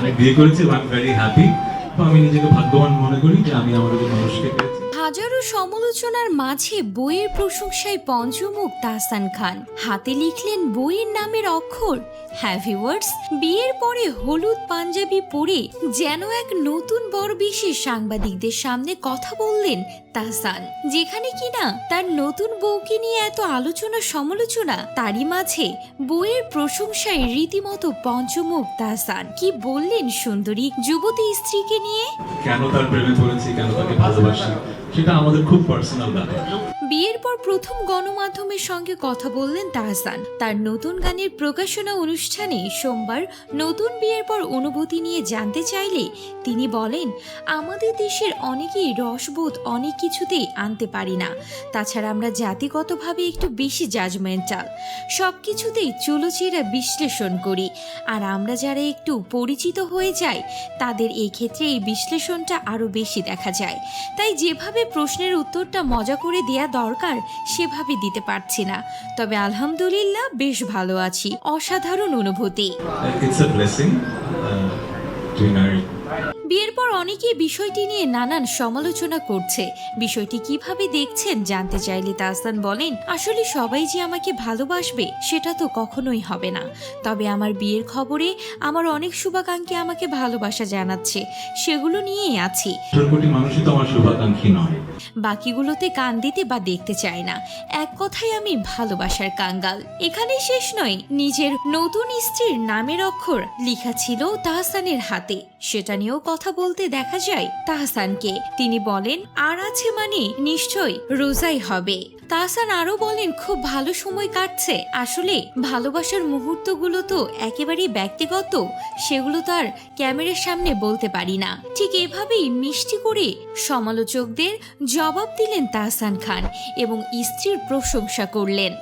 আমি বিয়ে করেছি আমি ভেরি হ্যাপি তো আমি নিজেকে ভাগ্যবান মনে করি যে আমি আমার মানুষকে হাজারো সমালোচনার মাঝে বইয়ের প্রশংসায় পঞ্চমুখ তাহসান খান। হাতে লিখলেন বইয়ের নামের অক্ষর। Heavy words? বিয়ের পরে হলুদ পাঞ্জাবি পরে যেন এক নতুন বর বিশেষ সাংবাদিকদের সামনে কথা বললেন তাহসান। যেখানে কিনা তার নতুন বউকে নিয়ে এত আলোচনা সমালোচনা, তারই মাঝে বইয়ের প্রশংসায় রীতিমতো পঞ্চমুখ তাহসান। কি বললেন সুন্দরী যুবতী স্ত্রীকে নিয়ে? কেন তার প্রেমে পড়েছি, কেন তাকে ভালোবাসি? সেটা আমাদের খুব পার্সোনাল ব্যাপার। বিয়ের পর প্রথম গণমাধ্যমের সঙ্গে কথা বললেন তাহসান। তার নতুন গানের প্রকাশনা অনুষ্ঠানে সোমবার নতুন বিয়ের পর অনুভূতি নিয়ে জানতে চাইলে তিনি বলেন, আমাদের দেশের অনেকেই রসবোধ অনেক কিছুতেই আনতে পারি না। তাছাড়া আমরা জাতিগতভাবে একটু বেশি জাজমেন্টাল সব কিছুতেই চুলোচেরা বিশ্লেষণ করি। আর আমরা যারা একটু পরিচিত হয়ে যাই, তাদের এই ক্ষেত্রে এই বিশ্লেষণটা আরও বেশি দেখা যায়। তাই যেভাবে প্রশ্নের উত্তরটা মজা করে দেয়া দরকার সেভাবে দিতে পারছি না। তবে আলহামদুলিল্লাহ বেশ ভালো আছি। অসাধারণ অনুভূতি। বিয়ের পর অনেকেই বিষয়টি নিয়ে নানান সমালোচনা করছে। বিষয়টি কীভাবে দেখছেন জানতে চাইলে তাহসান বলেন আসলে সবাই যে আমাকে ভালোবাসবে সেটা তো কখনোই হবে না। তবে আমার বিয়ের খবরে আমার অনেক শুভাকাঙ্ক্ষী আমাকে ভালোবাসা জানাচ্ছে। সেগুলো নিয়েই আছি। বাকিগুলোতে কান দিতে বা দেখতে চায় না। এক কথায় আমি ভালোবাসার কাঙ্গাল। এখানে শেষ নয় নিজের নতুন স্ত্রীর নামের অক্ষর লিখা ছিল তাহসানের হাতে। সেটা নিয়েও কথা বলতে দেখা যায় তাহসানকে। তিনি বলেন, আর আছে মানে নিশ্চয় রোজাই হবে। তাহসান আরও বলেন, খুব ভালো সময় কাটছে। আসলে ভালোবাসার মুহূর্তগুলো তো একেবারেই ব্যক্তিগত, সেগুলো তার ক্যামেরার সামনে বলতে পারি না। ঠিক এভাবেই মিষ্টি করে সমালোচকদের জবাব দিলেন তাহসান খান এবং স্ত্রীর প্রশংসা করলেন।